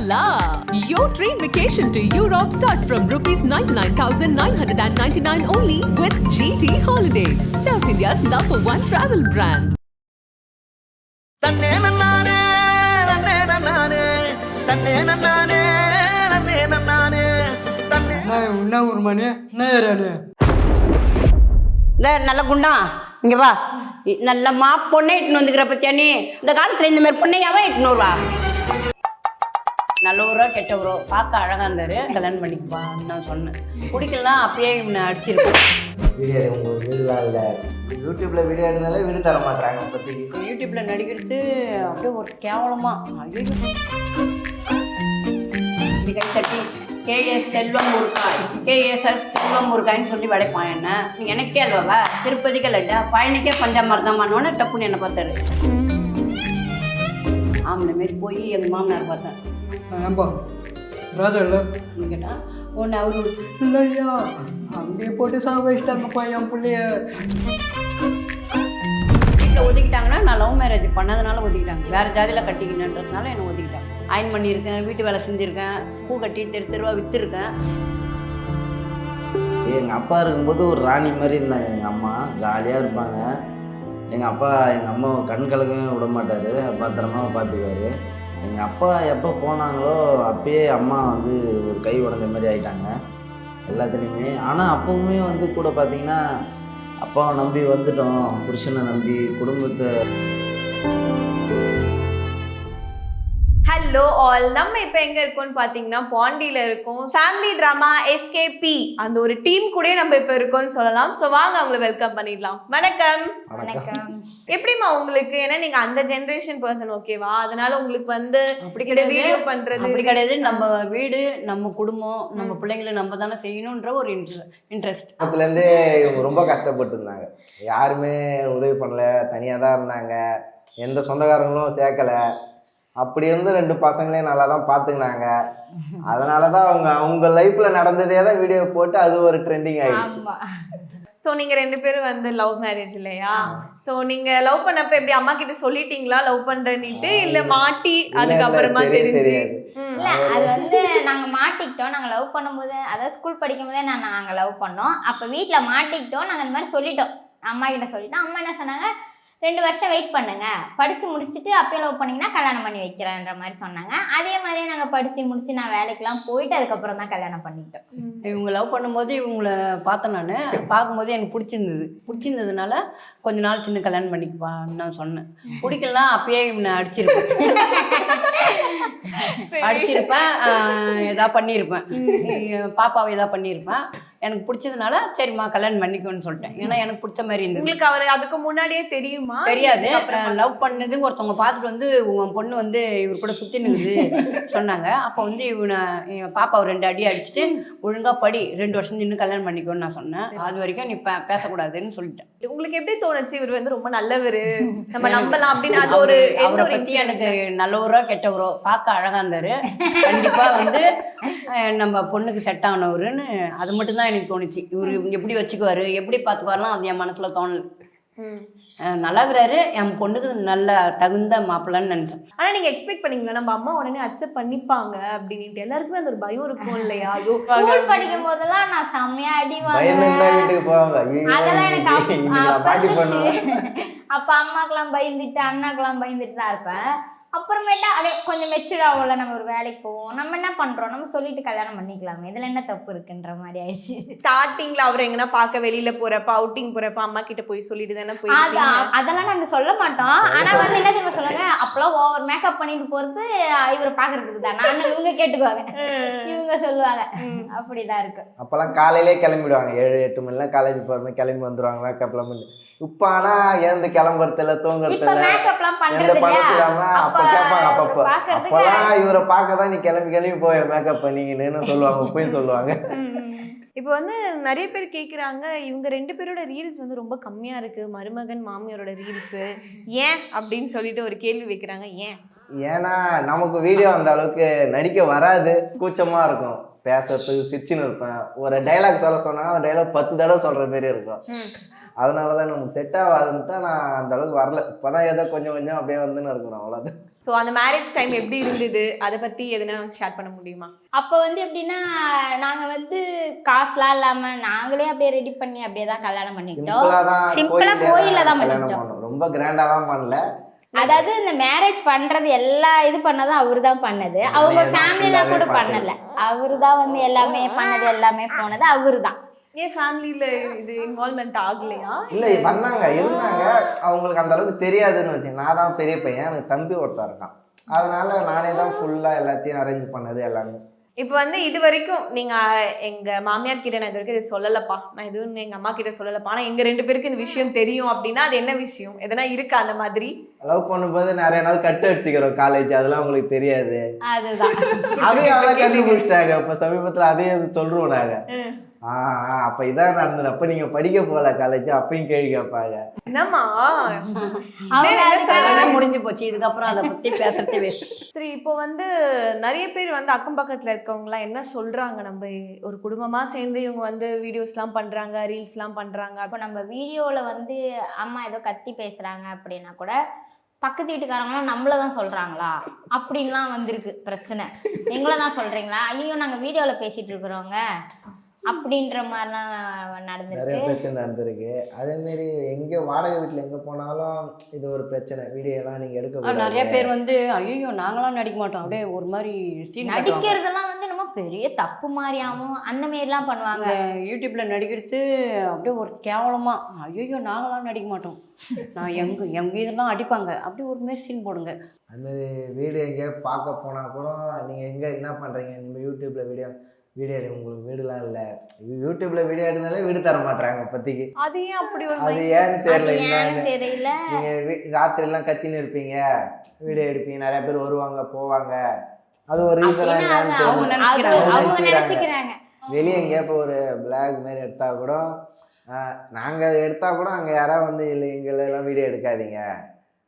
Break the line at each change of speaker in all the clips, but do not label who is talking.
la! Your train vacation to Europe starts from rupees 99,999 only with GT Holidays, South India's number one travel brand.
என்ன ஒரு மணி
இந்த நல்ல குண்டா இங்கே வா நல்ல மா பொண்ணை இட்டுன்னு வந்துக்கிற பத்தியா நீ இந்த காலத்தில் இந்த மாதிரி பொண்ணை எவன் இட்டுன்னு வருவா நல்லவரோ கெட்டவரோ பார்க்க அழகா இருந்தாரு. கல்யாணம் பண்ணிக்குவா நான் சொன்னேன். பிடிக்கலாம் அப்பயே இவனை அடிச்சிருப்பேன்
வீடியோ உங்க வீடுலாம் இல்லை. யூடியூப்ல வீடியோ எடுத்தாலே வீடு தர மாட்டாங்க இப்போதைக்கு
யூடியூப்ல நடிக்கிறது அப்படியே ஒரு கேவலமா ஐயோ. இப்படி கை தட்டி கேஎஸ் செல்வம் முருகாய் கேஎஸ்எஸ் செல்வம் முருகாய்ன்னு சொல்லி வடைப்பான் என்ன? நீ எனக்கே அல்வாவா திருப்பதிக்கு லட்டா பழனிக்கே பஞ்சாமிரதமானோன்னு டப்புன்னு என்னை பார்த்தாரு. ஆம்பளை மாரி போய் எங்கள் மாமனார் பார்த்தேன்.
ஏன்பா ராஜா இல்லை.
நீ கேட்டா உன்னை அவரு
இல்லையா? அப்படியே போட்டு சாக வச்சிட்டாங்கப்பா என் பிள்ளைய.
வீட்டில் ஒதுக்கிட்டாங்கன்னா நான் லவ் மேரேஜ் பண்ணதுனால ஒதுக்கிட்டாங்க. வேறு ஜாதியில் கட்டிக்கணுன்றதுனால என்னை ஒதுக்கிட்டாங்க. அயன் பண்ணியிருக்கேன் வீட்டு வேலை செஞ்சுருக்கேன் பூ கட்டி தெரு தெருவா விற்றுருக்கேன்
எங்கள் அப்பா இருக்கும்போது ஒரு ராணி மாதிரி இருந்தாங்க. எங்கள் அம்மா ஜாலியாக இருப்பாங்க. எங்கள் அப்பா எங்கள் அம்மாவை கண் கலக்கவே விட மாட்டார். பத்திரமா பார்த்துக்குவாரு. எங்கள் அப்பா எப்போ போனாங்களோ அப்பயே அம்மா வந்து ஒரு கை உடஞ்ச மாதிரி ஆயிட்டாங்க எல்லாத்துலேயுமே. ஆனால் அப்போவுமே வந்து கூட பார்த்தீங்கன்னா அப்பாவை நம்பி வந்துட்டோம் புருஷனை நம்பி குடும்பத்தை
ஹலோ ஆல் நம்ம இப்போ எங்க இருக்கோம்னு பாத்தீங்கன்னா பாண்டியில இருக்கோம். ஃபேமிலி ட்ராமா எஸ்கேபி அந்த ஒரு டீம் கூட நம்ம இப்போ இருக்கோம்னு சொல்லலாம். ஸோ வாங்க அவங்களை வெல்கம் பண்ணிடலாம். வணக்கம்.
வணக்கம்.
எப்படிம்மா உங்களுக்கு? ஏன்னா நீங்க அந்த ஜெனரேஷன் பர்சன் ஓகேவா அதனால உங்களுக்கு வந்து
அப்படி
வீடியோ
கிடையாது.
பண்றது
அப்படி கிடையாது. நம்ம வீடு நம்ம குடும்பம் நம்ம பிள்ளைங்களை நம்ம தானே செய்யணுன்ற ஒரு இன்ட்ரெஸ்ட்
குடும்பத்துலேருந்தே இவங்க ரொம்ப கஷ்டப்பட்டு இருந்தாங்க யாருமே உதவி பண்ணல. தனியாக தான் இருந்தாங்க. எந்த சொந்தக்காரங்களும் சேர்க்கல. அப்படி இருந்து ரெண்டு பசங்களையும் நல்லா தான் பார்த்துக்கினாங்க. அதனால தான் அவங்க அவங்க லைஃப்பில் நடந்ததே தான் வீடியோ போட்டு அது ஒரு ட்ரெண்டிங் ஆயிடுச்சு.
ஸோ நீங்க ரெண்டு பேரும் வந்து லவ் மேரேஜ் இல்லையா? ஸோ நீங்க லவ் பண்ணப்ப எப்படி அம்மா கிட்ட சொல்லிட்டீங்களா? லவ் பண்றேன்னுட்டு இல்ல மாட்டி அதுக்கப்புறமா தெரிஞ்சு.
இல்ல அது வந்து நாங்க மாட்டிக்கிட்டோம். நாங்க லவ் பண்ணும்போது அதாவது ஸ்கூல் படிக்கும் போதே நான் நாங்க லவ் பண்ணோம். அப்ப வீட்ல மாட்டிக்கிட்டோம். நாங்க இந்த மாதிரி சொல்லிட்டோம். அம்மா கிட்ட சொல்லிட்டோம். அம்மா என்ன சொன்னாங்க? ரெண்டு வருஷம் வெயிட் பண்ணுங்க. படிச்சு முடிச்சுட்டு அப்பயே லவ் பண்ணீங்கன்னா கல்யாணம் பண்ணி வைக்கிறேன்ற மாதிரி சொன்னாங்க. அதே மாதிரியே நாங்க படிச்சு முடிச்சு நான் வேலைக்கெல்லாம் போயிட்டு அதுக்கப்புறம் தான் கல்யாணம் பண்ணிக்கிட்டோம்.
இவங்க லவ் பண்ணும்போது இவங்கள பார்த்தேன் நான். பார்க்கும்போது எனக்கு பிடிச்சிருந்தது. பிடிச்சிருந்ததுனால கொஞ்ச நாள் சின்ன கல்யாணம் பண்ணிக்குவான்னு நான் சொன்னேன். பிடிக்கலாம் அப்பயே இவனை அடிச்சிருப்பேன்.
சரி.
அடிச்சிருப்பேன். ஏதா பண்ணியிருப்பேன் பாப்பாவை ஏதா பண்ணியிருப்பேன் எனக்கு பிடிச்சதுனால சரிம்மா கல்யாணம் பண்ணிக்கோன்னு சொல்லிட்டேன். ஏன்னா எனக்கு பிடிச்ச மாதிரி இருந்தது.
உங்களுக்கு அவர் அதுக்கு முன்னாடியே தெரியுமா?
தெரியாது.
இதுக்கப்புறமா?
லவ் பண்ணது ஒருத்தவங்க பார்த்துட்டு வந்து உன் பொண்ணு வந்து இவர் கூட சுற்றி நிற்குது சொன்னாங்க. அப்போ வந்து இவனை என் பாப்பாவை ரெண்டு அடி அடிச்சுட்டு ஒழுங்கா படி ரெண்டு வருஷம் நின்று கல்யாணம் பண்ணிக்கோன்னு நான் சொன்னேன். அது வரைக்கும் நீ பேசக்கூடாதுன்னு சொல்லிட்டேன்.
உங்களுக்கு எப்படி தோணுச்சு? இவர் வந்து ரொம்ப நல்லவரு. நம்ம நம்பலாம் அப்படின்னு அது ஒரு
அவரு- பத்தி எனக்கு நல்லவரோ கெட்டவரோ பார்க்க அழகா இருந்தாரு. கண்டிப்பா வந்து நம்ம பொண்ணுக்கு செட் ஆனவருன்னு அது மட்டும் தான் எனக்கு தோணுச்சு. இவரு எப்படி வச்சுக்குவாரு? எப்படி பார்த்துக்குவாருலாம் அது என் மனசுல தோணல. இருக்கிறாரு என் பொண்ணுக்கு நல்ல தகுந்த மாப்பிள்ளைன்னு நினைச்சேன்.
ஆனா நீங்க எக்ஸ்பெக்ட் பண்ணீங்களா? நம்ம அம்மா உடனே அக்செப்ட் பண்ணிப்பாங்க அப்படின்ட்டு. எல்லாருக்குமே அந்த ஒரு பயம் இருக்கும் இல்லையா? ஐயோ
ஸ்கூல் படிக்கும் போதெல்லாம் நான் செம்மையா அடி அதெல்லாம் எனக்கு அப்ப அம்மாக்கெல்லாம் பயந்துட்டு அண்ணாக்கெல்லாம் பயந்துட்டு தான் இருப்பேன். அப்புறமேட்டா அப்படியே கொஞ்சம் மெச்சூர் ஆகல நம்ம ஒரு வேலைக்கு போவோம். நம்ம என்ன பண்றோம்? நம்ம சொல்லிட்டு கல்யாணம் பண்ணிக்கலாமே. இதுல என்ன தப்பு இருக்குன்ற மாதிரி ஆயிடுச்சு.
ஸ்டார்டிங்ல அவர் எங்கன்னா பார்க்க வெளியில போறப்ப அவுட்டிங் போறப்ப அம்மா கிட்ட போய் சொல்லிட்டு தானே
அது
போய்
அதெல்லாம் நாங்க சொல்ல மாட்டோம். ஆனா வந்து என்ன தெரியுமா சொல்லுங்க அப்பெல்லாம் ஓவர் மேக்கப் பண்ணிட்டு போறது இவரை பாக்குறதுக்கு தான். நான் இவங்க கேட்டுக்குவாங்க. இவங்க சொல்லுவாங்க. அப்படிதான் இருக்கு.
அப்போல்லாம் காலையிலே கிளம்பிடுவாங்க. ஏழு எட்டு மணிலாம் காலேஜ் போகிறமே கிளம்பி வந்துடுவாங்க மேக்கப்லாம் பண்ணி இப்போ ஆனால் எழுந்து தூங்குறதில்ல
மேக்கப்லாம்
எந்த
இல்லையா
இல்லாம அப்ப கேட்பாங்க அப்பப்போ அப்பெல்லாம் இவரை பார்க்க தான் நீ கிளம்பி கிளம்பி போய் மேக்கப் பண்ணிங்கன்னு சொல்லுவாங்க போய் சொல்லுவாங்க.
இப்போ வந்து நிறைய பேர் கேக்குறாங்க இவங்க ரெண்டு பேரோட ரீல்ஸ் வந்து ரொம்ப கம்மியா இருக்கு. மருமகன் மாமியாரோட ரீல்ஸ் ஏன்? அப்படின்னு சொல்லிட்டு ஒரு கேள்வி வைக்கிறாங்க. ஏன்?
ஏன்னா நமக்கு வீடியோ அந்த அளவுக்கு நடிக்க வராது. கூச்சமா இருக்கும். பேசுறதுக்கு சிரிச்சுன்னு இருப்பேன். ஒரு டைலாக் சொல்ல சொன்னாங்க அந்த டைலாக் பத்து தடவை சொல்ற மாதிரி இருக்கும்.
அதனால தான் நமக்கு செட் ஆகாதுன்னு தான் நான் அந்த அளவுக்கு வரல. இப்போ தான் ஏதோ கொஞ்சம் கொஞ்சம் அப்படியே வந்துன்னு இருக்கிறோம். அவ்வளோதான்
ஸோ அந்த மேரேஜ் டைம் எப்படி இருந்தது? அதை பத்தி எதுனா ஷேர் பண்ண முடியுமா?
அப்போ வந்து எப்படின்னா நாங்க வந்து காசுலாம் இல்லாம நாங்களே அப்படியே ரெடி பண்ணி அப்படியே தான் கல்யாணம் பண்ணிக்கிட்டோம்.
சிம்பிளாக கோயில்ல
தான்.
பண்ணோம். ரொம்ப கிராண்டாக தான் பண்ணல.
அதாவது இந்த மேரேஜ் பண்றது எல்லா இது பண்ணதும் அவரு தான் பண்ணது அவங்க
full-ஆவே
கூட. பண்ணல. அவரு தான் வந்து எல்லாமே பண்ணது எல்லாமே போனது அவரு தான்
ஏன் ஃபேமிலியில இது இன்வால்மெண்ட் ஆகலையா?
இல்லை வந்தாங்க இருந்தாங்க. அவங்களுக்கு அந்த அளவுக்கு தெரியாதுன்னு வச்சு நான் தான் பெரிய பையன் எனக்கு தம்பி ஒருத்தன் இருக்கான். அதனால நானே தான் ஃபுல்லாக எல்லாத்தையும் அரேஞ்ச் பண்ணது எல்லாமே.
இப்போ வந்து இது வரைக்கும் நீங்க எங்க மாமியார் கிட்ட நான் இது வரைக்கும் இது சொல்லலப்பா. நான் இதுவும் எங்க அம்மா கிட்ட சொல்லலப்பா. ஆனா எங்க ரெண்டு பேருக்கு இந்த விஷயம் தெரியும் அப்படின்னா அது என்ன விஷயம்? எதனா இருக்கா அந்த மாதிரி?
லவ் பண்ணும்போது நிறைய நாள் கட்டு அடிச்சுக்கிறோம் காலேஜ் அதெல்லாம் உங்களுக்கு தெரியாது.
அதுதான்.
அதையும் கண்டுபிடிச்சிட்டாங்க. இப்போ சமீபத்தில் அதையும் சொல்றோம் நாங்க. ஆ அப்ப இதான் நடந்தது. அப்ப நீங்க படிக்க போகல காலேஜ் அப்பயும் கேள்வி கேட்பாங்க.
என்னம்மா?
முடிஞ்சு போச்சு. இதுக்கப்புறம் அதை பத்தி பேசுறதே வேஸ்ட்.
சரி இப்போ வந்து நிறைய பேர் வந்து அக்கம் பக்கத்துல இருக்கவங்கலாம் என்ன சொல்றாங்க? நம்ம ஒரு குடும்பமா சேர்ந்து இவங்க வந்து வீடியோஸ்லாம் பண்றாங்க ரீல்ஸ்லாம் பண்றாங்க.
இப்போ நம்ம வீடியோல வந்து அம்மா ஏதோ கத்தி பேசுறாங்க அப்படின்னா கூட பக்கத்து வீட்டுக்காரங்களாம் நம்மள தான் சொல்றாங்களா? அப்படின்லாம் வந்திருக்கு பிரச்சனை. எங்களை தான் சொல்றீங்களா? ஐயோ நாங்க வீடியோல பேசிட்டு இருக்கிறோங்க. அப்படின்ற மாதிரிலாம்
நிறைய
நடந்திருக்கு
பிரச்சனை நடந்திருக்கு. அதே மாதிரி எங்க வாடகை வீட்டுல எங்க போனாலும் இது ஒரு பிரச்சனை. வீடியோ எல்லாம் நீங்க எடுக்க
நிறைய. பேர் வந்து ஐயோ நாங்களாம் நடிக்க மாட்டோம். அப்படியே ஒரு மாதிரி
நடிக்கிறதெல்லாம் வந்து நம்ம பெரிய தப்பு மாதிரியாவும் அந்த மாதிரிலாம் பண்ணுவாங்க.
இந்த யூடியூப்ல நடிக்கிறது அப்படியே ஒரு கேவலமா ஐயோ நாங்களாம் நடிக்க மாட்டோம். நான் எங்க எங்க இதெல்லாம் அடிப்பாங்க? அப்படியே ஒரு மாதிரி சீன் போடுங்க.
அது மாதிரி வீடியோ எங்கேயோ பார்க்க போனா கூட நீங்க எங்க என்ன பண்றீங்க? இந்த யூடியூப்ல வீடியோ வீடியோ எடு உங்களுக்கு வீடுலாம் இல்லை. யூடியூப்ல வீடியோ எடுத்தாலே வீடு தர மாட்டாங்க இப்போதைக்கு
அது ஏன் அப்படி ஒரு
அது? ஏன்னு தெரியல
தெரியல.
நீங்க வீ- ராத்திரிலாம் கத்தின்னு இருப்பீங்க. வீடியோ எடுப்பீங்க. நிறைய பேர் வருவாங்க போவாங்க. அது ஒரு ரீசனா.
நினைச்சுக்கிறாங்க.
வெளியே எங்கேயா இப்போ ஒரு பிளாக் மாதிரி எடுத்தா கூட ஆஹ், நாங்க எடுத்தா கூட அங்க யாராவது வந்து இல்லை எங்களை எல்லாம் வீடியோ எடுக்காதீங்க.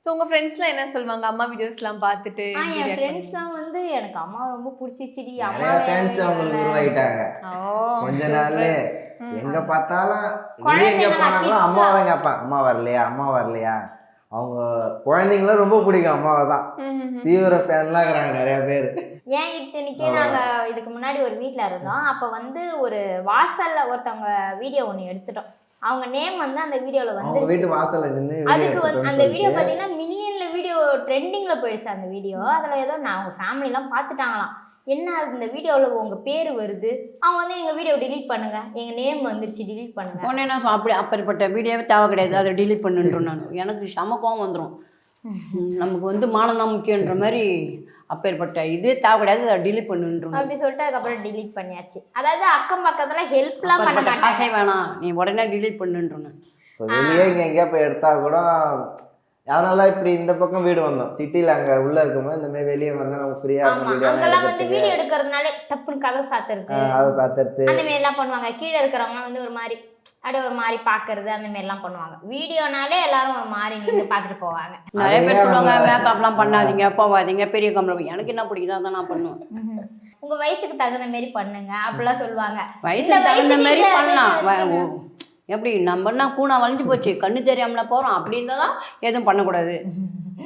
ஸோ உங்க ஃப்ரெண்ட்ஸ்லாம் என்ன சொல்லுவாங்க? அம்மா வீடியோஸ்லாம் பார்த்துட்டு
என் ஃப்ரெண்ட்ஸ்லாம் வந்து எனக்கு அம்மா ரொம்ப பிடிச்சிச்சிடி அம்மா
ஃபேன்ஸ் அவங்களுக்கு.
ஓ.
கொஞ்ச நாள்ல. எங்க பார்த்தாலும் எங்க போனாலும்? அம்மாவை கேட்பான் அம்மா வரலையா? அம்மா வரலையா? அவங்க குழந்தைங்களும் ரொம்ப பிடிக்கும் அம்மாவை தான். தீவிர ஃபேன்லாம் இருக்கிறாங்க நிறைய பேர்.
ஏன் இத்தனைக்கே நாங்க இதுக்கு முன்னாடி ஒரு வீட்ல இருந்தோம். அப்ப வந்து ஒரு வாசல்ல ஒருத்தவங்க வீடியோ ஒண்ணு எடுத்துட்டோம். அவங்க நேம் வந்து அந்த வீடியோல
அவங்க
வந்து
வீட்டு வாசல்ல நின்று
அதுக்கு வந்து அந்த வீடியோ பாத்தீங்கன்னா மில்லியன்ல வீடியோ ட்ரெண்டிங்ல போயிடுச்சு அந்த வீடியோ அதுல ஏதோ நான் அவங்க ஃபேமிலி எல்லாம் பார்த்துட்டாங்களாம் என்ன அது இந்த வீடியோவில் உங்க பேர் வருது? அவங்க வந்து எங்க வீடியோ delete பண்ணுங்க. எங்க நேம் வந்துருச்சு delete பண்ணுங்க.
உடனே நான் சொ- அப்படி அப்பேற்பட்ட வீடியோவே தேவை கிடையாது. அதை delete பண்ணுன்றோம் நான். எனக்கு செம கோவம் வந்துடும் நமக்கு வந்து மானம் தான் முக்கியன்ற மாதிரி அப்பேற்பட்ட இதுவே தேவை கிடையாது அதை delete பண்ணுன்றோம்.
அப்படி சொல்லிட்டு அதுக்கப்புறம் delete பண்ணியாச்சு. அதாவது அக்கம் பக்கத்துல ஹெல்ப்லாம் பண்ண மாட்டாங்க.
காசே வேணாம். நீ உடனே delete பண்ணுன்றோம்.
வெளியே இங்கே எங்கேயா போய் எடுத்தா கூட அதனால இப்படி இந்த பக்கம் வீடு வந்தோம்? சிட்டியில் அங்கே உள்ள இருக்கும்போது இந்த மாதிரி வெளியே வந்தால் நம்ம ஃப்ரீயாக இருக்கும் வீடியோ
அங்கெல்லாம் வந்து வீடியோ எடுக்கிறதுனால டப்புன்னு கதை சாத்துறது.
அதை பார்த்துட்டு
அந்த மாதிரி எல்லாம் பண்ணுவாங்க. கீழே இருக்கிறவங்க வந்து ஒரு மாதிரி அப்படியே ஒரு மாதிரி பாக்குறது அந்த மாதிரி எல்லாம் பண்ணுவாங்க. வீடியோனாலே எல்லாரும் ஒரு மாதிரி நின்று பார்த்துட்டு போவாங்க.
நிறைய பேர் சொல்லுவாங்க
அவங்க-
மேக்கப்லாம் பண்ணாதீங்க போவாதீங்க பெரிய கம்பளம் எனக்கு என்ன பிடிக்குதோ அதை நான் பண்ணுவேன்.
உங்க வயசுக்கு தகுந்த மாதிரி பண்ணுங்க அப்படிலாம் சொல்லுவாங்க.
வயசுக்கு தகுந்த மாதிரி பண்ணலாம். எப்படி நம்ம என்ன கூணா வளைஞ்சு போச்சு கண்ணு தெரியாமல போறோம் அப்படி இருந்தா தான் எதுவும் பண்ணக்கூடாது.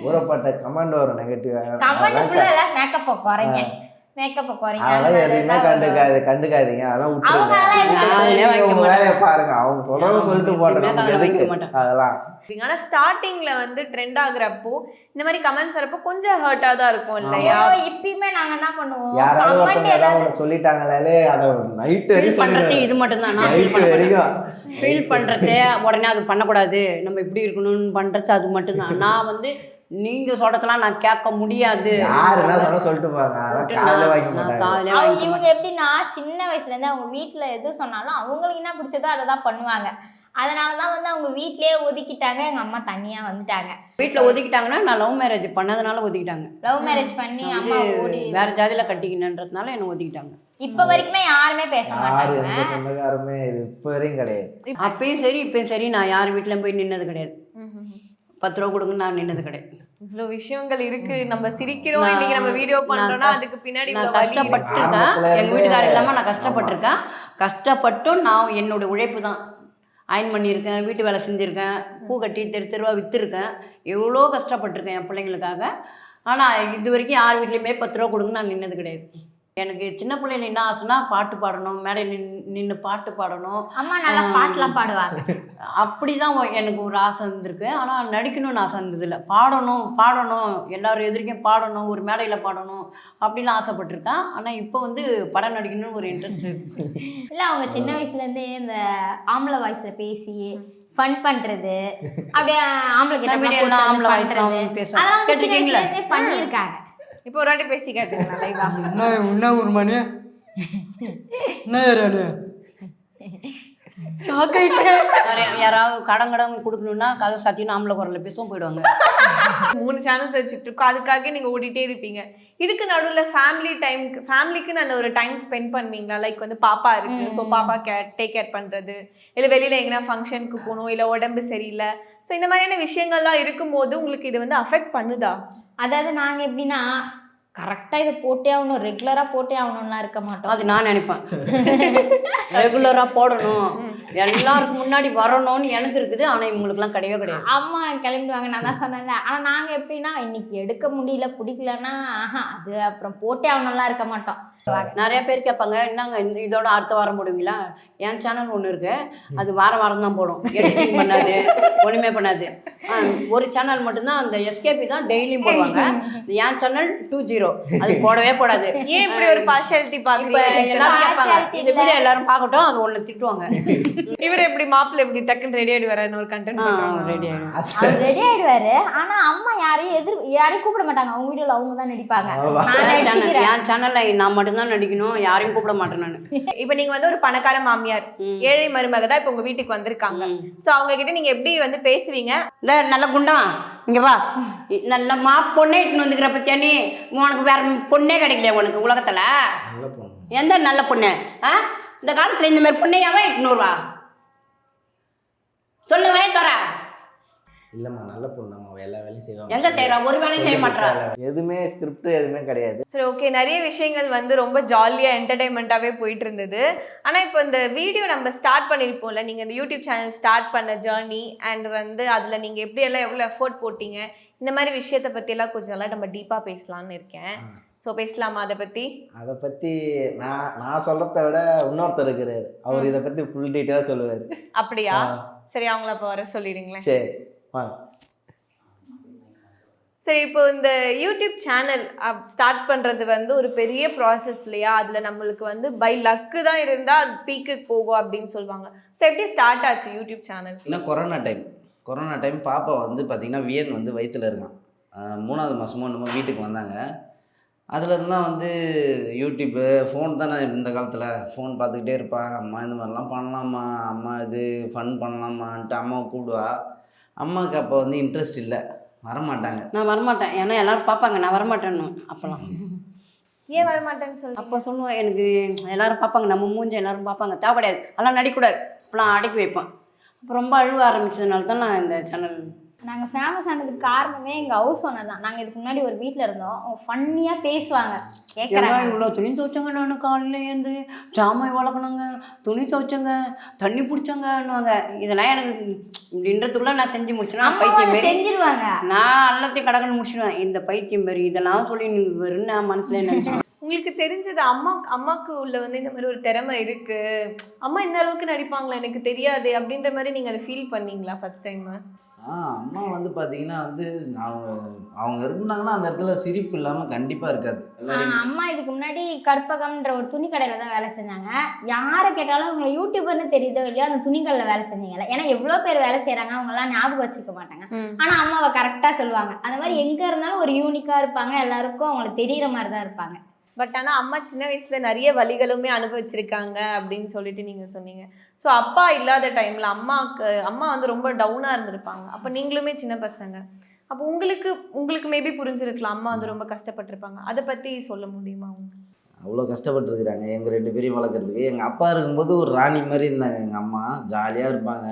ஊறப்பட்ட கமெண்ட் வரும் நெகட்டிவ்
கமெண்ட் ஃபுல்லா எல்லாம் மேக்கப்பை குறைங்க. மேக்கப்பை குறைங்க அந்த
அதெல்லாம்
வரும்.
கண்டுக்காது கண்டுக்காதீங்க. அதெல்லாம் விட்டுருங்க. உங்க. வேலையை பாருங்க. அவங்க சொல்றவங்க சொல்லிட்டு நமக்கு
அதெல்லாம்.
ஆனா ஸ்டார்டிங்ல வந்து ட்ரெண்ட் ஆகுறப்போ இந்த மாதிரி கமெண்ட்ஸ் வரப்போ கொஞ்சம் ஹர்ட்டா தான் இருக்கும் இல்லையா?
இப்பயுமே நாங்க என்ன பண்ணுவோம்?
யாராவது
கமெண்ட்
ஒருத்தவங்க ஏதாவது
ஏதாவது
ஒண்ணு சொல்லிட்டாங்களே அதை
பண்றது இது மட்டும் தான்.
வரைக்கும்.
ஃபீல் பண்றது உடனே அது பண்ணக்கூடாது. நம்ம இப்படி இருக்கணும்னு பண்றது அது மட்டும்தான் நான் வந்து நீங்க சொல்றதெல்லாம் நான் கேட்க முடியாது.
யாரு என்ன சொன்னா சொல்லிட்டு
இவங்க. எப்படின்னா சின்ன வயசுல இருந்து அவங்க வீட்ல எது சொன்னாலும் அவங்களுக்கு என்ன பிடிச்சதோ அதை தான் பண்ணுவாங்க. அதனாலதான் வந்து அவங்க வீட்லயே ஒதுக்கிட்டாங்க. எங்க அம்மா தனியா வந்துட்டாங்க.
வீட்டுல ஒதுக்கிட்டாங்கன்னா நான் லவ் மேரேஜ் பண்ணதுனால ஒதுக்கிட்டாங்க.
லவ் மேரேஜ் பண்ணி அம்மா ஓடி
வேற ஜாதியில கட்டிக்கினன்றதுனால என்ன ஒதுக்கிட்டாங்க.
இப்ப வரைக்குமே யாருமே பேச மாட்டாங்க.
சொந்தக்காருமே இப்ப வரையும் கிடையாது.
அப்பயும் சரி இப்பயும் சரி நான் யார் வீட்லயும் போய் நின்னது கிடையாது. பத்து ரூபா கொடுங்க நான் நின்னது கிடையாது.
இவ்வளவு விஷயங்கள் இருக்கு. நம்ம சிரிக்கிறோம். இன்னைக்கு நம்ம வீடியோ பண்றோம்னா அதுக்கு பின்னாடி
நான். கஷ்டப்பட்டிருக்கேன். எங்க வீட்டுக்காரர் இல்லாம நான். கஷ்டப்பட்டிருக்கேன். கஷ்டப்பட்டும் நான் என்னோட உழைப்பு தான். அயன் பண்ணியிருக்கேன் வீட்டு வேலை செஞ்சுருக்கேன் பூ கட்டி தெரு தெருவாக விற்றுருக்கேன் எவ்வளோ கஷ்டப்பட்டிருக்கேன் என் பிள்ளைங்களுக்காக. ஆனால் இது வரைக்கும் யார் வீட்லேயுமே பத்து ரூபா கொடுங்க நான் நின்னது கிடையாது. எனக்கு சின்ன பிள்ளைல என்ன ஆசைன்னா பாட்டு பாடணும் மேடை நின் நின்று பாட்டு பாடணும்.
அம்மா நல்லா பாட்டுலாம் பாடுவாங்க.
அப்படி தான் எனக்கு ஒரு ஆசை இருந்திருக்கு. ஆனால் நடிக்கணும்னு ஆசை இருந்ததில்ல. பாடணும் பாடணும் எல்லாரும் எதிர்க்கும் பாடணும் ஒரு மேடையில் பாடணும் அப்படிலாம் ஆசைப்பட்டிருக்கேன். ஆனால் இப்போ வந்து படம் நடிக்கணும்னு ஒரு இன்ட்ரெஸ்ட் இருக்கு.
இல்ல அவங்க சின்ன வயசுல இருந்தே இந்த ஆம்பளை வாய்ஸ்ல பேசி ஃபன் பண்றது அப்படியே ஆம்பளை கிட்ட
ஆம்பளை?
வயசுல இருந்தே பண்ணியிருக்காங்க.
இப்போ ஒரு வாட்டி பேசி காட்டுங்களா லைவா?
என்ன என்ன ஒரு மணி என்ன
யாராவது கடன் கடன் கொடுக்கணும்னா கதை சாத்தின்னு ஆம்பளை குரலில் பேசுவோம் போயிடுவாங்க.
மூணு சேனல்ஸ் வச்சுட்டு இருக்கோம். அதுக்காக நீங்க ஓடிட்டே இருப்பீங்க. இதுக்கு நடுவுல ஃபேமிலி டைம்க்கு ஃபேமிலிக்கு அந்த ஒரு டைம் ஸ்பெண்ட் பண்ணுவீங்களா? லைக் வந்து பாப்பா இருக்கு. ஸோ பாப்பா கேர் டேக் கேர் பண்றது. இல்ல வெளியில எங்கனா ஃபங்க்ஷனுக்கு போகணும் இல்ல உடம்பு சரியில்லை. ஸோ இந்த மாதிரியான விஷயங்கள்லாம் இருக்கும்போது உங்களுக்கு இது வந்து அஃபெக்ட் பண்ணுதா?
அதாவது நாங்கள் எப்படின்னா கரெக்டா இதை போட்டே ஆகணும் ரெகுலரா போட்டே ஆகணும்லாம் இருக்க மாட்டோம்.
அது நான் நினைப்பேன். ரெகுலராக போடணும். எல்லாருக்கும் முன்னாடி வரணும்னு எனக்கு இருக்குது ஆனால் இவங்களுக்குலாம் கிடையவே கிடையாது.
அம்மா கிளம்பிடுவாங்க. நான் தான் சொன்னேன்ல. ஆனால் நாங்கள் எப்படின்னா இன்னைக்கு எடுக்க முடியல பிடிக்கலன்னா ஆஹா அது அப்புறம் போட்டே ஆகணும்லாம் இருக்க மாட்டோம்.
நிறைய பேர் கேட்பாங்க என்னங்க இந்த இதோட அடுத்த வாரம் போடுவீங்களா? என் சேனல் ஒன்று இருக்கு. அது வாரம் வாரம் தான் போடும். எடிட்டிங் பண்ணாது ஒன்றுமே பண்ணாது. ஒரு சேனல் மட்டும்தான் அந்த எஸ்கேபி தான் டெய்லியும் போடுவாங்க. என் சேனல் டூ ஜீரோ அது போடவே போடாது.
ஏன் இப்படி ஒரு பார்ஷாலிட்டி
இப்போ
பாக்குறீங்க?
எல்லாரும் கேட்பாங்க இந்த வீடியோ எல்லாரும் பார்க்கட்டும் அது ஒன்று திட்டுவாங்க.
இவர் எப்படி மாப்பிள்ள எப்படி டக்குன்னு ரெடி ஆயிடு வர ஒரு கண்டென்ட்
ரெடி ஆகிடும்
அவர் ரெடி ஆயிடுவாரு. ஆனா அம்மா யாரையும் எதிர் யாரையும் கூப்பிட மாட்டாங்க. அவங்க வீடியோல அவங்க தான் நடிப்பாங்க. நான்
என் சேனலில் நான் மட்டும்தான் நடிக்கணும். யாரையும் கூப்பிட மாட்டேன் நான்.
இப்போ நீங்க வந்து ஒரு பணக்கார மாமியார். ஏழை மருமக தான் இப்போ உங்க வீட்டுக்கு வந்திருக்காங்க. சோ அவங்க கிட்ட நீங்க எப்படி வந்து பேசுவீங்க?
இந்த நல்ல குண்டா இங்க வா. நல்ல மா பொண்ணே இட்டுன்னு வந்துக்கிற பத்தியா நீ? உனக்கு வேற பொண்ணே கிடைக்கலையா உனக்கு உலகத்துல? எந்த நல்ல பொண்ணு? ஆ? இந்த காலத்துல இந்த மாதிரி பொண்ணை எவன் இட்டுன்னு வருவா சொல்லவே தர
இல்லைம்மா நல்ல பொண்ணு. செய்வாங்க.
எங்க செய்றா? ஒரு வேலையும் செய்ய மாட்றா.
எதுவுமே ஸ்கிரிப்ட் எதுவுமே கிடையாது.
சரி ஓகே நிறைய விஷயங்கள் வந்து ரொம்ப ஜாலியாக என்டர்டைன்மெண்ட்டாகவே போயிட்டு இருந்தது ஆனால் இப்போ இந்த வீடியோ நம்ம ஸ்டார்ட் பண்ணியிருப்போம்ல நீங்கள் இந்த யூடியூப் சேனல் ஸ்டார்ட் பண்ண ஜேர்னி அண்ட் வந்து அதில் நீங்கள் எப்படியெல்லாம் எவ்வளோ எஃபோர்ட் போட்டீங்க இந்த மாதிரி விஷயத்தை பற்றியெல்லாம் கொஞ்சம் எல்லாம் நம்ம டீப்பாக பேசலாம்னு இருக்கேன். ஸோ பேசலாமா அதை பற்றி
அதை பற்றி நான் நான் சொல்கிறத விட இன்னொருத்தர் இருக்கிறாரு. அவர் இதை பற்றி ஃபுல் டீட்டெயிலாக சொல்லுவார்.
அப்படியா? சரி அவங்கள அப்போ வர சொல்லிடுங்களேன்.
சரி வாங்க.
சரி இப்போ இந்த யூடியூப் சேனல் ஸ்டார்ட் பண்ணுறது வந்து ஒரு பெரிய ப்ராசஸ் இல்லையா? அதில் நம்மளுக்கு வந்து பை லக்கு தான் இருந்தால் அது பீக்குக்கு போகும் அப்படின்னு சொல்லுவாங்க. ஸோ எப்படி ஸ்டார்ட் ஆச்சு யூடியூப் சேனல்?
இன்னும் கொரோனா டைம் கொரோனா டைம் பாப்பா வந்து பார்த்திங்கன்னா வியன் வந்து வயிற்றில் இருக்கான். மூணாவது மாதமும் என்னமோ வீட்டுக்கு வந்தாங்க. அதுலேருந்து தான் வந்து யூடியூப்பு ஃபோன் தானே இந்த காலத்தில். ஃபோன் பார்த்துக்கிட்டே இருப்பா. அம்மா இந்த மாதிரிலாம் பண்ணலாமா? அம்மா இது ஃபன் பண்ணலாமான்ட்டு அம்மாவை கூப்பிடுவா. அம்மாவுக்கு அப்போ வந்து இன்ட்ரெஸ்ட் இல்லை. வரமாட்டாங்க.
நான் வரமாட்டேன். ஏன்னா எல்லாரும் பார்ப்பாங்க நான் வரமாட்டேன்னு. அப்போல்லாம்.
ஏன் வரமாட்டேன்னு சொல்லி
அப்போ சொல்லுவேன் எனக்கு எல்லாரும் பார்ப்பாங்க. நம்ம மூஞ்சி எல்லாரும் பார்ப்பாங்க. தேவைப்படாது. அதெல்லாம் நடிக்கக்கூடாது. அப்போலாம் அடக்கி வைப்பேன். அப்போ ரொம்ப அழுவ ஆரம்பிச்சதுனால தான் நான் இந்த சேனல்
நாங்கள் ஃபேமஸ் ஆனதுக்கு காரணமே எங்கள் ஹவுஸ் ஓனர் தான். நாங்கள் இதுக்கு முன்னாடி ஒரு வீட்டில் இருந்தோம். அவங்க ஃபன்னியாக பேசுவாங்க. கேட்குறாங்க
இவ்வளோ துணி துவைச்சங்க நான் காலையில் ஏந்து ஜாமான் வளர்க்கணுங்க? துணி துவைச்சங்க தண்ணி பிடிச்சங்கன்னுவாங்க. இதெல்லாம் எனக்கு இப்படின்றதுக்குள்ள நான் செஞ்சு முடிச்சேன்னா பைத்தியம் மாரி.
செஞ்சிருவாங்க.
நான் எல்லாத்தையும் கடக்கணும் முடிச்சிடுவேன். இந்த பைத்தியம் மாரி இதெல்லாம் சொல்லி நீ வருன்னு நான் மனசுல நினச்சேன்
உங்களுக்கு தெரிஞ்சது அம்மா அம்மாக்கு உள்ள வந்து இந்த மாதிரி ஒரு திறமை இருக்கு. அம்மா இந்த அளவுக்கு நடிப்பாங்களா? எனக்கு தெரியாது அப்படின்ற மாதிரி நீங்க அதை ஃபீல் பண்ணீங்களா ஃபர்ஸ்ட் டைம்
அம்மா வந்து பார்த்தீங்கன்னா வந்து அவங்க அவங்க இருந்தாங்கன்னா அந்த இடத்துல சிரிப்பு இல்லாமல் கண்டிப்பாக இருக்காது.
அம்மா இதுக்கு முன்னாடி கற்பகம்ன்ற ஒரு துணி கடையில தான் வேலை செஞ்சாங்க. யாரை கேட்டாலும் அவங்க யூடியூபர்னு தெரியுதோ இல்லையோ அந்த துணிக்கடையில் வேலை செஞ்சீங்கல்ல ஏன்னா எவ்வளோ பேர் வேலை செய்கிறாங்க அவங்கெல்லாம் ஞாபகம் வச்சுக்க மாட்டாங்க. ஆனால் அம்மாவை கரெக்டாக சொல்லுவாங்க. அந்த மாதிரி எங்கே இருந்தாலும் ஒரு யூனிக்காக இருப்பாங்க எல்லாருக்கும் அவங்களுக்கு தெரியிற மாதிரி தான் இருப்பாங்க.
பட் ஆனால் அம்மா சின்ன வயசில் நிறைய வழிகளுமே அனுபவிச்சிருக்காங்க அப்படின்னு சொல்லிட்டு நீங்கள் சொன்னீங்க. ஸோ அப்பா இல்லாத டைமில் அம்மாக்கு அம்மா வந்து ரொம்ப டவுனாக இருந்திருப்பாங்க. அப்போ நீங்களுமே சின்ன பசங்க. அப்போ உங்களுக்கு உங்களுக்கு மேபி புரிஞ்சிருக்கலாம். அம்மா வந்து ரொம்ப கஷ்டப்பட்டிருப்பாங்க. அதை பற்றி சொல்ல முடியுமா அவங்க
அவ்வளோ கஷ்டப்பட்டுருக்குறாங்க. எங்கள் ரெண்டு பேரையும் வளர்க்குறதுக்கு. எங்கள் அப்பா இருக்கும்போது ஒரு ராணி மாதிரி இருந்தாங்க எங்கள் அம்மா. ஜாலியாக இருப்பாங்க.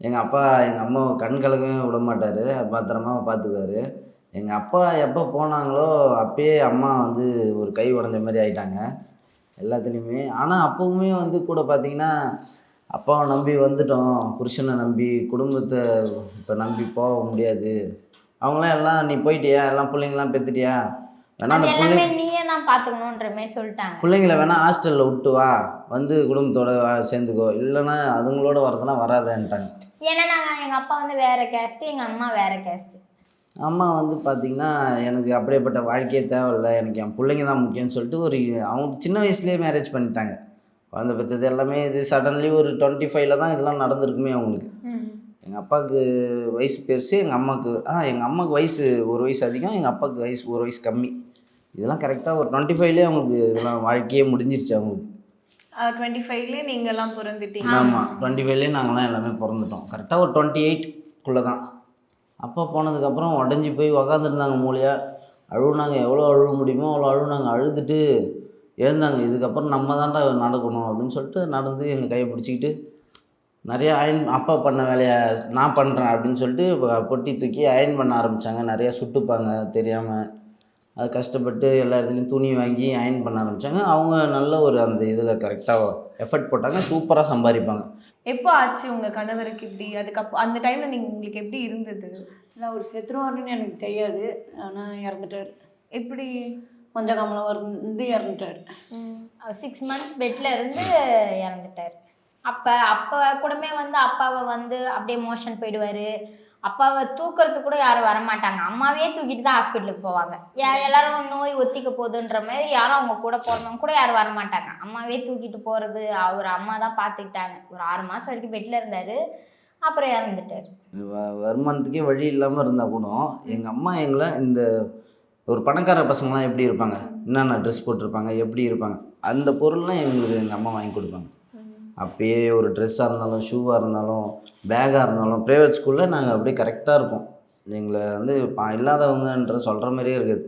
எங்கள் அப்பா எங்கள் அம்மாவை கண் கலக்கவே விட மாட்டார். பத்திரமா பார்த்துக்குவாரு. எங்கள் அப்பா எப்போ போனாங்களோ அப்பயே அம்மா வந்து ஒரு கை உடஞ்ச மாதிரி ஆயிட்டாங்க எல்லாத்துலேயுமே. ஆனால் அப்போவுமே வந்து கூட பார்த்தீங்கன்னா அப்பாவை நம்பி வந்துட்டோம் புருஷனை நம்பி குடும்பத்தை இப்போ நம்பி போக முடியாது. அவங்களாம் எல்லாம் நீ போயிட்டியா? எல்லாம் பிள்ளைங்களாம் பெற்றுட்டியா வேணா அந்த பிள்ளை
நீயே தான் பார்த்துக்கணுன்ற மாதிரி சொல்லிட்டாங்க.
பிள்ளைங்கள வேணா ஹாஸ்டலில் விட்டு வா வந்து குடும்பத்தோட சேர்ந்துக்கோ. இல்லைன்னா அதுங்களோட வரதுனா வராதேன்ட்டாங்க.
ஏன்னா நாங்கள் எங்கள் அப்பா வந்து வேற கேஸ்ட்டு எங்கள் அம்மா வேற கேஸ்ட்டு
அம்மா வந்து பார்த்திங்கன்னா எனக்கு அப்படியேப்பட்ட வாழ்க்கையே தேவையில்லை. எனக்கு என் பிள்ளைங்க தான் முக்கியம்னு சொல்லிட்டு ஒரு அவங்க சின்ன வயசுலேயே மேரேஜ் பண்ணிட்டாங்க. குழந்தை பெற்றது எல்லாமே இது சடன்லி ஒரு டுவெண்ட்டி ஃபைவ்ல தான் இதெல்லாம் நடந்திருக்குமே அவங்களுக்கு. எங்கள் அப்பாவுக்கு வயசு பெருசு எங்கள் அம்மாவுக்கு ஆ எங்கள் அம்மாவுக்கு வயசு ஒரு வயசு அதிகம் எங்கள் அப்பாவுக்கு வயசு ஒரு வயசு கம்மி. இதெல்லாம் கரெக்டாக ஒரு டுவெண்ட்டி ஃபைவ்லேயே அவங்களுக்கு இதெல்லாம் வாழ்க்கையே முடிஞ்சிருச்சு அவங்களுக்கு.
டுவெண்ட்டி ஃபைவ்லேயே நீங்க எல்லாம் பிறந்துட்டீங்க.
ஆமாம் டுவெண்ட்டி ஃபைவ்லேயே நாங்களாம் எல்லாமே பிறந்துட்டோம். கரெக்டாக ஒரு டுவெண்ட்டி எயிட்குள்ளே தான் அப்பா போனதுக்கப்புறம் உடஞ்சி போய் உக்காந்துருந்தாங்க மூலையாக அழுவுனாங்க எவ்வளோ அழுவ முடியுமோ அவ்வளோ அழுவுனாங்க. அழுதுட்டு எழுந்தாங்க. இதுக்கப்புறம் நம்ம தான்டா நடக்கணும் அப்படின்னு சொல்லிட்டு நடந்து எங்கள் கையை பிடிச்சிக்கிட்டு நிறைய அயன் அப்பா பண்ண வேலையை நான் பண்ணுறேன் அப்படின்னு சொல்லிட்டு பொட்டி தூக்கி அயன் பண்ண ஆரம்பித்தாங்க நிறையா சுட்டுப்பாங்க தெரியாமல் அது கஷ்டப்பட்டு எல்லா இடத்துலையும் துணி வாங்கி அயன் பண்ண ஆரம்பித்தாங்க அவங்க நல்ல ஒரு அந்த இதில் கரெக்டாக எஃபர்ட் போட்டாங்க. சூப்பராக சம்பாதிப்பாங்க.
எப்போ ஆச்சு உங்க கணவருக்கு இப்படி? அதுக்கப்புறம் அந்த டைம்ல நீங்க உங்களுக்கு எப்படி இருந்தது?
நான் அவர் செத்துருவாருன்னு எனக்கு தெரியாது. ஆனால் இறந்துட்டார்.
எப்படி?
கொஞ்ச காமலம் வந்து இறந்துட்டார்.
சிக்ஸ் மந்த்ஸ் பெட்டில் இருந்து இறந்துட்டார். அப்போ அப்போ கூடமே வந்து அப்பாவை வந்து அப்படியே மோஷன் போயிடுவார். அப்பாவை தூக்கிறது கூட யாரும் வரமாட்டாங்க. அம்மாவே தூக்கிட்டு தான் ஹாஸ்பிட்டலுக்கு போவாங்க. யா- எல்லாரும் நோய் ஒத்திக்க போகுதுன்ற மாதிரி யாரும் அவங்க கூட போகிறவங்க கூட யாரும் வரமாட்டாங்க. அம்மாவே தூக்கிட்டு போகிறது அவர் அம்மா தான் பார்த்துக்கிட்டாங்க ஒரு ஆறு மாதம் வரைக்கும் பெட்டில் இருந்தார். அப்புறம் இறந்துட்டார்.
வ- வருமானத்துக்கே வழி இல்லாமல் இருந்தால் கூட எங்கள் அம்மா எங்களை இந்த ஒரு பணக்கார பசங்களாம் எப்படி இருப்பாங்க? என்னென்ன ட்ரெஸ் போட்டிருப்பாங்க? எப்படி இருப்பாங்க? அந்த பொருள்லாம் எங்களுக்கு எங்கள் அம்மா வாங்கி கொடுப்பாங்க. அப்பயே ஒரு ட்ரெஸ்ஸாக இருந்தாலும் ஷூவாக இருந்தாலும் பேக்காக இருந்தாலும் ப்ரைவேட் ஸ்கூலில் நாங்கள் அப்படியே கரெக்டாக இருப்போம். எங்களை வந்து பா இல்லாதவங்கன்ற சொல்கிற மாதிரியே இருக்குது.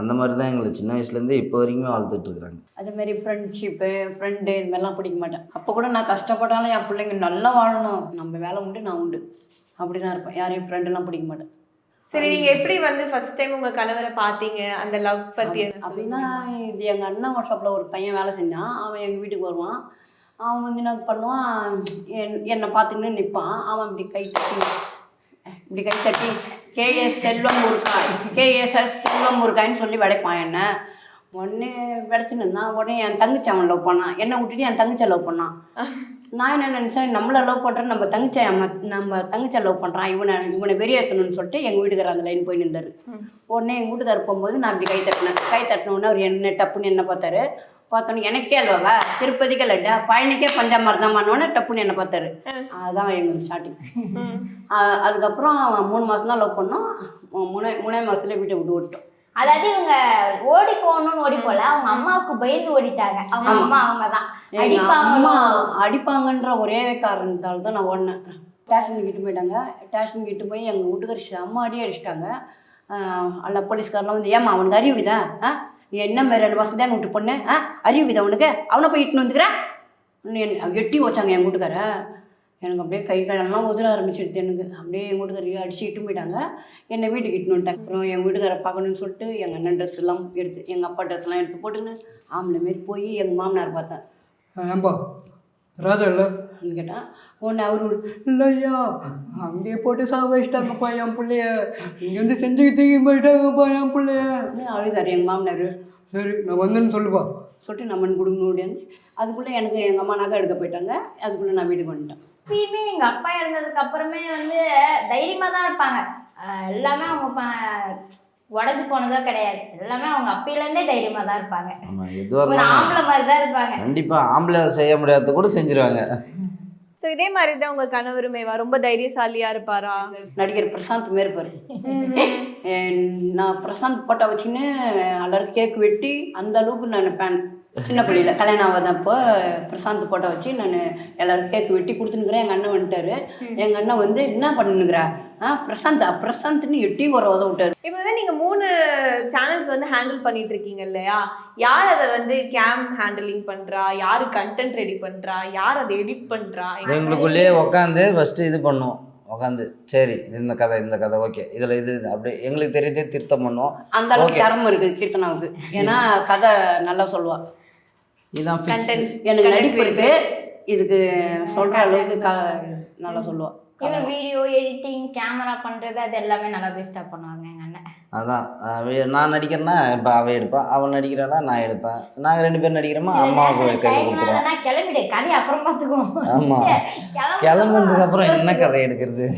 அந்த மாதிரி தான் எங்களை சின்ன வயசுலேருந்து இப்போ வரைக்குமே வளர்த்துட்டு இருக்கிறாங்க.
அதேமாரி ஃப்ரெண்ட்ஷிப்பு ஃப்ரெண்டு இது மாதிரிலாம் பிடிக்க மாட்டேன். அப்போ கூட நான் கஷ்டப்பட்டாலும் என் பிள்ளைங்க நல்லா வாழணும். நம்ம வேலை உண்டு நான் உண்டு. அப்படி தான் இருப்பேன். யாரையும் ஃப்ரெண்டெல்லாம் பிடிக்க மாட்டேன்.
சரி நீங்க எப்படி வந்து ஃபர்ஸ்ட் டைம் உங்க கணவரை பாத்தீங்க அந்த லவ் பத்தி
அப்படின்னா இது எங்கள் அண்ணன் ஒர்க் ஷாப்பில் ஒரு பையன் வேலை செஞ்சான். அவன் எங்கள் வீட்டுக்கு வருவான். அவன் வந்து என்ன பண்ணுவான் என் என்னை பார்த்துக்கின்னு நிற்பான். அவன் இப்படி கை தட்டி இப்படி கை தட்டி கேஎஸ் செல்வம் முருக்காய் கேஎஸ்எஸ் செல்வம் முருக்காய்ன்னு சொல்லி விடைப்பான் என்ன. உடனே விடச்சின்னு இருந்தான். உடனே என் தங்கச்சி அவன் லவ் பண்ணான் என்னை விட்டுட்டு என் தங்கச்சியை லவ் பண்ணான் நான் என்ன நினச்சேன் நம்மளை லவ் பண்ணுறேன் நம்ம தங்கச்சியை நம்ம நம்ம தங்கச்சியை லவ் பண்ணுறான் இவனை இவனை வெறியேற்றணும்னு சொல்லிட்டு எங்கள் வீட்டுக்காரர் அந்த லைன் போய் நின்றாரு. உடனே எங்கள் வீட்டுக்காரர் போகும்போது நான் இப்படி கை தட்டினேன். கை தட்டின உடனே அவர் என்ன டப்புன்னு என்ன பார்த்தாரு. பார்த்தோன்னே எனக்கே அல்வாவா திருப்பதிக்கே லட்டா பழனிக்கே பஞ்சாமரம் தான் டப்புன்னு என்ன பார்த்தாரு. அதுதான் எங்களுக்கு ஸ்டார்டிங் அதுக்கப்புறம் மூணு மாதம் தான் லவ் பண்ணோம். மூணே மூணே மாதத்துல வீட்டை விட்டு விட்டோம்
அதாவது இவங்க ஓடி போகணும்னு ஓடி போல அவங்க அம்மாவுக்கு பயந்து ஓடிட்டாங்க. அவங்க. அம்மா அவங்க தான்.
அம்மா
அடிப்பாங்க
அடிப்பாங்கன்ற ஒரே காரணத்தால் தான் நான் ஓடினேன். ஸ்டேஷனுக்கு கிட்ட போயிட்டாங்க. ஸ்டேஷனுக்கு கிட்ட போய் எங்கள் வீட்டுக்காரி செம்ம அடி அடிச்சிட்டாங்க. அல்ல போலீஸ்காரெலாம் வந்து ஏம்மா அவனுக்கு அறிவுதா ஆ நீ என்ன மாதிரி ரெண்டு மாதம் தான் விட்டு பொண்ணு? ஆ? அறிவுதா அவனுக்கு அவனை போய் இட்டுன்னு வந்துக்கிறேன் என்னை எட்டி வச்சாங்க என் வீட்டுக்கார. எனக்கு அப்படியே கை காலெல்லாம் உதிர ஆரம்பிச்சிடுது எனக்கு. அப்படியே எங்கள் வீட்டுக்காரையும் அடிச்சு இட்டு போயிட்டாங்க. என்னை வீட்டுக்கு இட்டுன்னு வந்துட்டாங்க. அப்புறம் எங்கள் வீட்டுக்காரை பார்க்கணும்னு சொல்லிட்டு எங்கள் அண்ணன் ட்ரெஸ் எல்லாம் எடுத்து எங்கள் அப்பா ட்ரெஸ் எல்லாம் எடுத்து போட்டுன்னு ஆம்பளை மாரி போய் எங்கள் மாமனார் பார்த்தேன்.
ஏன்பா ராஜா இல்லை?
அப்படின்னு கேட்டால் உடனே அவரு
இல்லையா அங்கேயே போட்டு சாக வச்சிட்டாங்கப்பா என் பிள்ளைய. இங்கேருந்து செஞ்சு தூக்கி போயிட்டாங்கப்பா என் பிள்ளைய.
அப்படின்னு அழுதார் எங்கள் மாமனார்.
சரி நான் வந்தேன்னு சொல்லுப்பா.
சொல்லிட்டு நம்ம கொடுக்கணும் அப்படின்னு அதுக்குள்ளே எனக்கு எங்கள் அம்மா நகை எடுக்க போயிட்டாங்க. அதுக்குள்ளே நான் வீட்டுக்கு வந்துட்டேன்.
எப்பயுமே எங்க அப்பா இறந்ததுக்கு அப்புறமே வந்து தைரியமா தான் இருப்பாங்க. எல்லாமே அவங்க உடைஞ்சு போனதா கிடையாது. எல்லாமே அவங்க அப்பையில இருந்தே தைரியமா தான் இருப்பாங்க.
ஆமாம் எதுவாக
ஆம்பளை மாதிரி தான் இருப்பாங்க.
கண்டிப்பாக ஆம்பளை செய்ய முடியாத கூட செஞ்சுருவாங்க.
ஸோ இதே மாதிரி தான் உங்க கணவருமேவா ரொம்ப தைரியசாலியா இருப்பாரா?
நடிகர் பிரசாந்த் மாரி இருப்பார் நான் பிரசாந்த் போட்டோ வச்சுக்கின்னு எல்லாரும் கேக் வெட்டி அந்த அளவுக்கு நான் ஃபேன் சின்ன பிள்ளையில கல்யாணம் ஆகாதப்போ பிரசாந்த் போட்டோ வச்சு நான் எல்லாரும் கேக் வெட்டி கொடுத்துனுக்குறேன் எங்கள் அண்ணன் வந்துட்டாரு. எங்கள் அண்ணன் வந்து என்ன பண்ணுங்கிறா ஆ பிரசாந்த் பிரசாந்த்னு எட்டி ஒரு உதவ விட்டாரு.
இப்போ வந்து நீங்க மூணு சேனல்ஸ் வந்து ஹேண்டில் பண்ணிட்டு இருக்கீங்க இல்லையா யார் அதை வந்து கேம் ஹேண்டிலிங் பண்றா? யாரு கண்டென்ட் ரெடி பண்றா? யார் அதை எடிட் பண்றா?
எங்களுக்குள்ளேயே உட்காந்து ஃபஸ்ட்டு இது? பண்ணுவோம். உட்காந்து சரி இந்த கதை இந்த கதை ஓகே இதில் இது அப்படியே எங்களுக்கு தெரியுதே திருத்தம் பண்ணுவோம்.
அந்த அளவுக்கு. திறமை இருக்குது கீர்த்தனாவுக்கு ஏன்னா கதை நல்லா சொல்லுவா.
இதுதான்
எனக்கு நடிப்பு இருக்கு. இதுக்கு சொல்கிற அளவுக்கு க நல்லா சொல்லுவாள்
இவர் வீடியோ எடிட்டிங் கேமரா பண்றது அது எல்லாமே நல்லா பெஸ்ட்டாக பண்ணுவாங்க
அதான். அவ- நான் நடிக்கிறேன்னா இப்போ அவள் எடுப்பா அவள் நடிக்கிறானா நான் எடுப்பேன். நாங்கள் ரெண்டு பேரும் நடிக்கிறோமா அம்மாவுக்கு
டைம்
கொடுத்துருவோம்.
கிளம்பிடு கதையை அப்புறம் பார்த்துக்குவோம்.
ஆமாம் கிளம்புனதுக்கு அப்புறம் என்ன கதை எடுக்கிறது?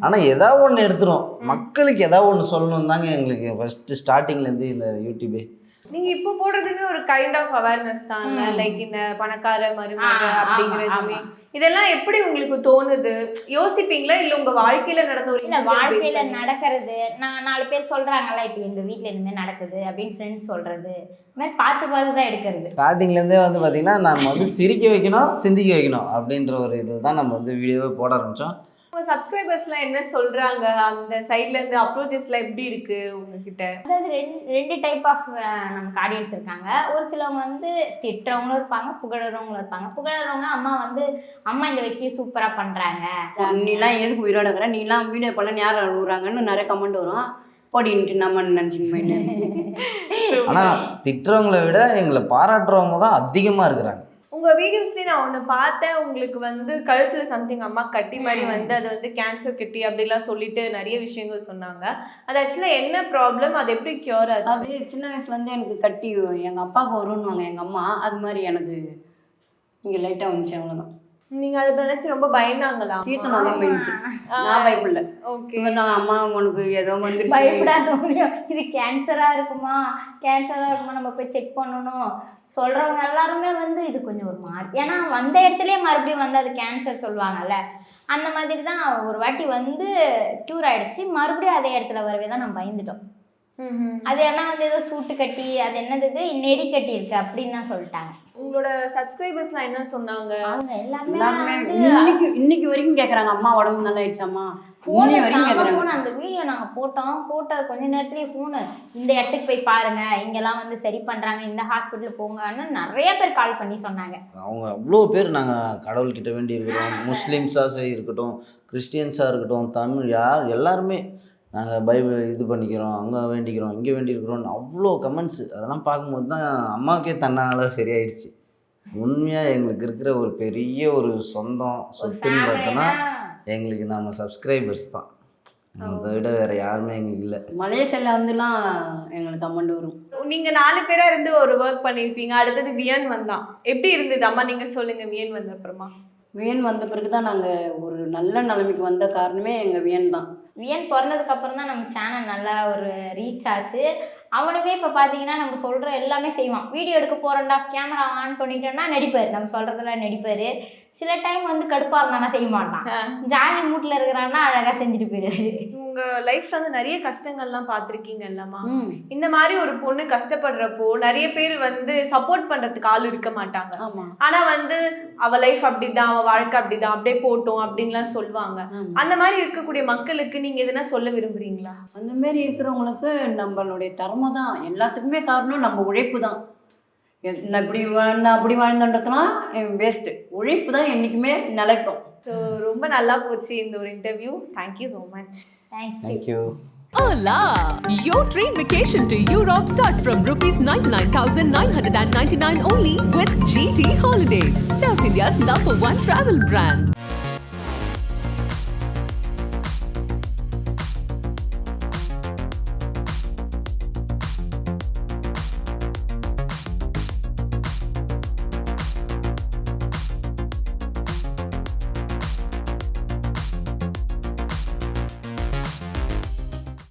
ஆனால் ஏதாவது ஒன்று எடுத்துரும். மக்களுக்கு ஏதாவது ஒன்று சொல்லணும் தாங்க எங்களுக்கு ஃபஸ்ட்டு ஸ்டார்டிங்லேருந்து இந்த யூடியூபே.
நீங்க இப்போ போடுறதுமே ஒரு கைண்ட் ஆஃப் அவேர்னஸ் தான். லைக் இந்த பணக்கார மருமக அப்படிங்கிறதுமே. இதெல்லாம் எப்படி உங்களுக்கு தோணுது? யோசிப்பீங்களா? இல்ல உங்க வாழ்க்கையில நடந்த ஒரு
இல்ல வாழ்க்கையில? நடக்கிறது நான் நாலு பேர் சொல்றாங்கல்ல இப்போ எங்க வீட்ல மாதிரி நடக்குது அப்படின்னு ஃப்ரெண்ட்ஸ் சொல்றது. மாதிரி பார்த்து பார்த்து தான் எடுக்கிறது.
ஸ்டார்டிங்லேருந்தே வந்து பார்த்திங்கன்னா நம்ம வந்து சிரிக்க வைக்கணும் சிந்திக்க வைக்கணும் அப்படின்ற ஒரு இதில் தான் நம்ம வந்து வீடியோவே போட ஆரம்பித்தோம்
உங்க சப்ஸ்கிரைபர்ஸ்லாம் என்ன சொல்றாங்க? அந்த சைட்ல இருந்து அப்ரோச்சஸ்லாம் எப்படி இருக்கு உங்ககிட்ட?
அதாவது ரெண்டு ரெண்டு டைப் ஆஃப் நமக்கு ஆடியன்ஸ் இருக்காங்க. ஒரு சிலவங்க வந்து திட்டுறவங்களும் இருப்பாங்க புகழறவங்களும் இருப்பாங்க. புகழறவங்க அம்மா வந்து அம்மா இந்த வயசுலயே சூப்பரா பண்றாங்க.
நீலாம் எதுக்கு உயிரோட இருக்கிற? நீலாம் வீடியோ பண்ண யார் அழுகுறாங்கன்னு நிறைய கமெண்ட் வரும். போடின்ட்டு நம்ம நினச்சின்னு
ஆனால் திட்டுறவங்கள விட எங்களை பாராட்டுறவங்க தான் அதிகமாக இருக்கிறாங்க.
உங்க வீடியோஸ்லயே நான் ஒண்ணு பார்த்தேன். உங்களுக்கு வந்து கழுத்துல சம்திங் அம்மா கட்டி மாதிரி வந்து அது வந்து கேன்சர் கட்டி அப்படிலாம் சொல்லிட்டு நிறைய விஷயங்கள் சொன்னாங்க. அது ஆக்சுவலா என்ன ப்ராப்ளம் அது எப்படி கியூர் ஆச்சு?
அது சின்ன வயசுலேருந்து எனக்கு கட்டி எங்கள் அப்பாவுக்கு வரும்னுவாங்க எங்கள் அம்மா. அது மாதிரி எனக்கு இங்கே லைட்டாக வந்துச்சு அவ்வளோதான்
நீங்க அதை நினைச்சு ரொம்ப பயந்தாங்களா
கீர்த்தனா தான் போயிடுச்சு நான் பயப்படல.
ஓகே
இவன் தான் அம்மா உனக்கு ஏதோ வந்து
பயப்படாத முடியும் இது கேன்சரா இருக்குமா? கேன்சரா இருக்குமா? நம்ம போய் செக் பண்ணணும். சொல்கிறவங்க எல்லாருமே வந்து இது கொஞ்சம் ஒரு மாதிரி ஏன்னா வந்த இடத்துலயே மறுபடியும் வந்து அது கேன்சர் சொல்லுவாங்கல்ல அந்த மாதிரி தான் ஒரு வாட்டி வந்து க்யூர் ஆகிடுச்சு மறுபடியும் அதே இடத்துல வரவே தான் நம்ம பயந்துட்டோம். அது என்ன வந்து ஏதோ சூட்டு கட்டி அது என்னது நெறி கட்டி இருக்கு அப்படின்னு தான் சொல்லிட்டாங்க.
உங்களோட சப்ஸ்கிரைபர்ஸ்லாம் என்ன சொன்னாங்க?
அவங்க வந்து
இன்னைக்கு இன்னைக்கு வரைக்கும் கேட்குறாங்க அம்மா உடம்பு நல்லா ஆயிடுச்சாம்மா
ஃபோனு ஃபோன் அந்த வீடியோ நாங்கள் போட்டோம். போட்ட கொஞ்ச நேரத்துலேயே ஃபோனு இந்த இடத்துக்கு போய் பாருங்க. இங்கெல்லாம் வந்து சரி பண்ணுறாங்க இந்த ஹாஸ்பிட்டல் போங்கன்னு நிறைய பேர் கால் பண்ணி சொன்னாங்க.
அவங்க அவ்வளோ பேர் நாங்கள் கடவுள்கிட்ட வேண்டி இருக்கிறோம் முஸ்லீம்ஸாக இருக்கட்டும் கிறிஸ்டியன்ஸாக இருக்கட்டும் தமிழ் யார் எல்லாருமே. நாங்கள் பைபிள் இது பண்ணிக்கிறோம் அங்கே வேண்டிக்கிறோம் இங்கே வேண்டியிருக்கிறோம் அவ்வளோ கமெண்ட்ஸ் அதெல்லாம் பார்க்கும்போது தான் அம்மாவுக்கே தன்னால சரியாயிடுச்சு. உண்மையாக எங்களுக்கு இருக்கிற ஒரு பெரிய ஒரு சொந்தம் சொத்துன்னு பார்த்தோன்னா எங்களுக்கு நம்ம சப்ஸ்கிரைபர்ஸ் தான். அதை விட வேறு யாருமே எங்களுக்கு இல்லை.
மலேசியாவில் வந்துலாம் எங்களுக்கு கமெண்ட் வரும்.
நீங்க நாலு பேரா இருந்து ஒரு ஒர்க் பண்ணிருப்பீங்க. அடுத்தது வியன் வந்தான். எப்படி இருந்தது? அம்மா நீங்க சொல்லுங்க. வியன் வந்த அப்புறமா.
வியன் வந்த பிறகு தான் நாங்கள் ஒரு நல்ல நிலைமைக்கு வந்த காரணமே எங்கள் வியன் தான்.
வியன் பிறந்ததுக்கு அப்புறம் தான் நம்ம சேனல் நல்லா ஒரு ரீச் ஆச்சு. அவனுமே இப்போ பார்த்தீங்கன்னா நம்ம சொல்கிற எல்லாமே செய்வான். வீடியோ எடுக்க போகிறோம்டா கேமரா ஆன் பண்ணிட்டோம்னா நடிப்பார். நம்ம சொல்கிறதெல்லாம் நடிப்பார். சில டைம் வந்து கடுப்பாக இருந்தானா செய்ய மாட்டான். ஜாலி மூட்டில் இருக்கிறான்னா அழகாக செஞ்சுட்டு போயிடுவாரு.
உங்க லைஃப்ல வந்து நிறைய கஷ்டங்கள்லாம் பார்த்திருக்கீங்க இல்லம்மா இந்த மாதிரி ஒரு பொண்ணு கஷ்டப்படுறப்போ நிறைய பேர் வந்து சப்போர்ட் பண்றதுக்கு ஆள் இருக்க மாட்டாங்க. ஆனா வந்து அவ லைஃப் அப்படிதான் அவ வாழ்க்கை அப்படிதான் அப்படியே போட்டோம் அப்படின்லாம் சொல்லுவாங்க. அந்த மாதிரி இருக்கக்கூடிய மக்களுக்கு நீங்க எதனா சொல்ல விரும்புறீங்களா?
அந்த மாதிரி இருக்கிறவங்களுக்கு நம்மளுடைய திறமை தான். எல்லாத்துக்குமே காரணம் நம்ம உழைப்பு தான். நான் இப்படி வாழ்ந்தேன் அப்படி வாழ்ந்தன்றதுலாம் வேஸ்ட்டு உழைப்பு தான் என்றைக்குமே நிலைக்கும்.
ஸோ ரொம்ப நல்லா போச்சு இந்த ஒரு interview thank you so much
Thank
you. Thank you.
Hola! Your dream vacation to Europe starts from rupees 99,999 only with GT Holidays, South India's number one travel brand.